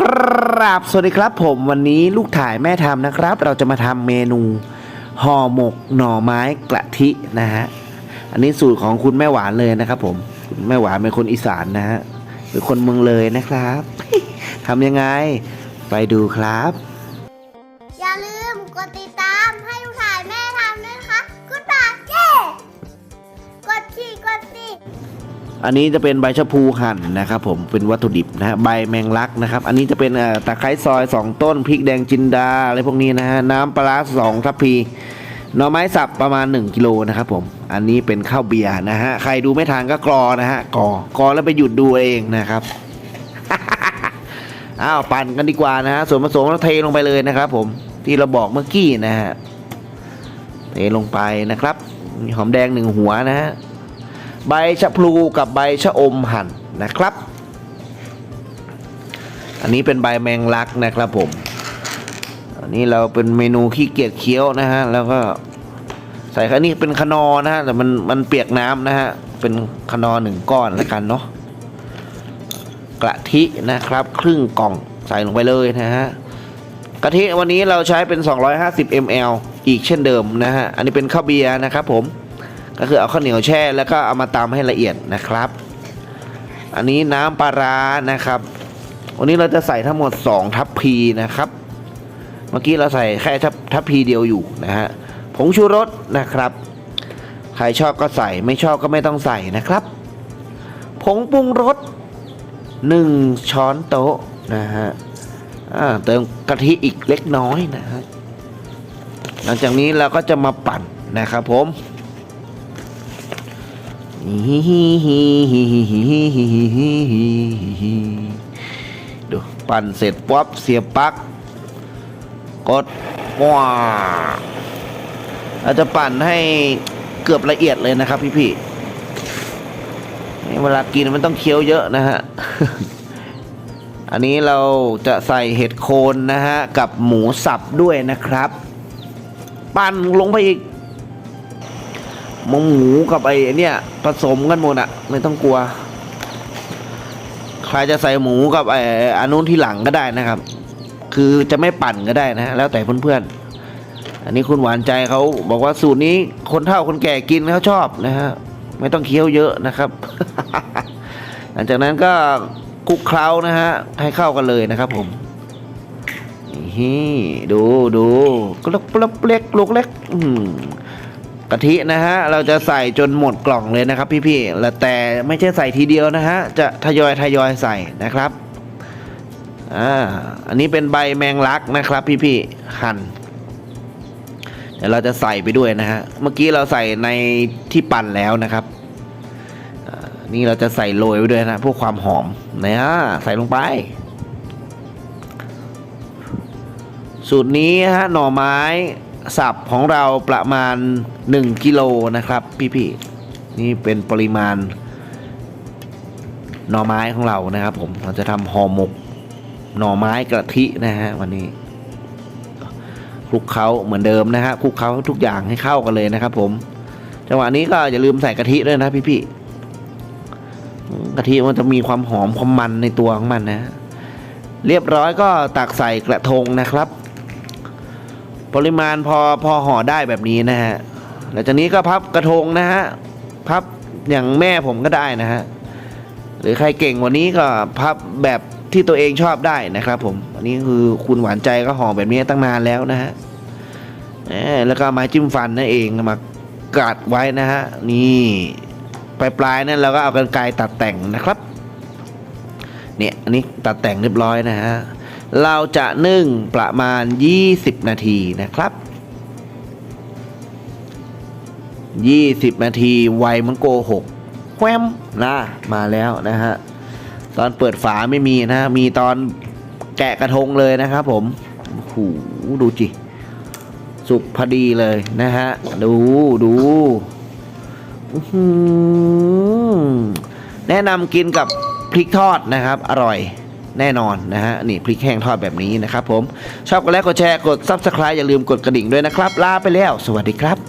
กราบสวัสดีครับ ผมวันนี้ลูกถ่ายแม่ทำนะครับ เราจะมาทำเมนูห่อหมกหน่อไม้กะทินะฮะอันนี้สูตรของคุณแม่หวานเลยนะครับ ผมคุณแม่หวานเป็นคนอีสานนะฮะเป็นคนเมืองเลยนะครับทำยังไงไปดูครับ อย่าลืมกดติดตามให้ลูกถ่ายแม่ทำด้วยนะคะกุดบาเย้กดขี่กดสิ อันนี้จะเป็นใบชะพูหั่นนะครับผมเป็นวัตถุดิบนะฮะใบแมงลักนะครับ อันนี้จะเป็นตะไคร้ซอย 2 ต้นพริกแดงจินดาอะไรพวกนี้นะฮะน้ำปลาร้าสองทัพพีหน่อไม้สับประมาณ 1กิโลนะครับผมอันนี้เป็นข้าวเบียร์นะฮะใครดูไม่ทันก็กรอนะฮะกรอกรอแล้วไปหยุดดูเองนะครับอ้าวปั่นกันดีกว่านะฮะส่วนผสมเราเทลงไปเลยนะครับ ผมที่เราบอกเมื่อกี้นะฮะเทลงไปนะครับหอมแดงหนึ่งหัวนะฮะ ใบชะพลูกับใบชะอมหั่นนะครับ อันนี้เป็นใบแมงลักนะครับผม อันนี้เราเป็นเมนูขี้เกียจเคี้ยวนะฮะ แล้วก็ใส่อันนี้เป็นขนอนะฮะ แต่มันมันเปียกน้ำนะฮะ เป็นขนอหนึ่งก้อนแล้วกันเนาะ กะทินะครับ ครึ่งกล่องใส่ลงไปเลยนะฮะกะทิวันนี้เราใช้เป็น 250 ml อีกเช่นเดิมนะฮะ อันนี้เป็นข้าวเบียร์นะครับผม ก็คือเอาข้าวเหนียวแช่แล้วก็เอามาตำให้ละเอียดนะครับ อันนี้น้ำปลาร้านะครับ วันนี้เราจะใส่ทั้งหมด 2 ทัพพีนะครับ เมื่อกี้เราใส่แค่ทัพทัพพีเดียวอยู่นะฮะผงชูรสนะครับ ใครชอบก็ใส่ไม่ชอบก็ไม่ต้องใส่นะครับ ผงปรุงรส1ช้อนโต๊ะนะฮะเติมกะทิอีกเล็กน้อยนะฮะหลังจากนี้เราก็จะมาปั่นนะครับผม ดูปั่นเสร็จป๊บเสียบปลั๊กกดว้าเราจะปั่นให้เกือบละเอียดเลยนะครับ พี่พี่เวลากินมันต้องเคี้ยวเยอะนะฮะ อันนี้เราจะใส่เห็ดโคนนะฮะ กับหมูสับด้วยนะครับ ปั่นลงไปอีก หมูหมูกับไอ้เนี่ยผสมกันหมดอะไม่ต้องกลัว ใครจะใส่หมูกับไอ้อันนู้นที่หลังก็ได้นะครับ คือจะไม่ปั่นก็ได้นะแล้วแต่เพื่อนๆอันนี้คุณหวานใจเขาบอกว่าสูตรนี้คนเฒ่าคนแก่กินเขาชอบนะฮะไม่ต้องเคี้ยวเยอะนะครับ หลังจากนั้นก็คลุกเคล้านะฮะให้เข้ากันเลยนะครับผมนี่ดูดูกลกกลกเล็กลูกเล็กอืม กะทินะฮะเราจะใส่จนหมดกล่องเลยนะครับพี่ๆแต่ไม่ใช่ใส่ทีเดียวนะฮะจะทยอยทยอยใส่นะครับอ่าอันนี้เป็นใบแมงลักนะครับ พี่ๆหั่นเดี๋ยวเราจะใส่ไปด้วยนะฮะเมื่อกี้เราใส่ในที่ปั่นแล้วนะครับนี่เราจะใส่โรยไปด้วยนะพวกความหอมนะฮะใส่ลงไป สูตรนี้ฮะหน่อไม้ สับของเราประมาณ 1กิโลนะครับ พี่ๆนี่เป็นปริมาณหน่อไม้ของเรานะครับ ผมเราจะทำห่อหมกหน่อไม้กะทินะฮะวันนี้คลุกเคล้าเหมือนเดิมนะฮะคลุกเคล้าทุกอย่างให้เข้ากันเลยนะครับ ผม จังหวะนี้ก็อย่าลืมใส่กะทิด้วยนะพี่ๆกะทิมันจะมีความหอมความมันในตัวของมันนะฮะเรียบร้อยก็ตักใส่กระทงนะครับ ปริมาณพอพอห่อได้แบบนี้นะฮะหลังจากนี้ก็พับกระทงนะฮะพับอย่างแม่ผมก็ได้นะฮะหรือใครเก่งกว่านี้ก็พับแบบที่ตัวเองชอบได้นะครับผมอันนี้คือคุณหวานใจก็ห่อแบบนี้ตั้งนานแล้วนะฮะแล้วก็ไม้จิ้มฟันนั่นเองมากัดไว้นะฮะนี่ปลายปลายๆนั่นเราก็เอากันไกรตัดแต่งนะครับ เนี่ยอันนี้ตัดแต่งเรียบร้อยนะฮะ เราจะนึ่งประมาณ 20 นาทีนะครับ 20 นาทีไวมันโกหกแวมนะมาแล้วนะฮะ ตอนเปิดฝาไม่มีนะ มีตอนแกะกระทงเลยนะครับผมโอ้โหดูจิ สุกพอดีเลยนะฮะ ดูดูแนะนำกินกับพริกทอดนะครับ อร่อย แน่นอนนะฮะนี่พริกแห้งทอดแบบนี้นะครับผม ชอบกดไลค์กดแชร์กด Subscribe อย่าลืมกดกระดิ่งด้วยนะครับ ลาไปแล้ว สวัสดีครับ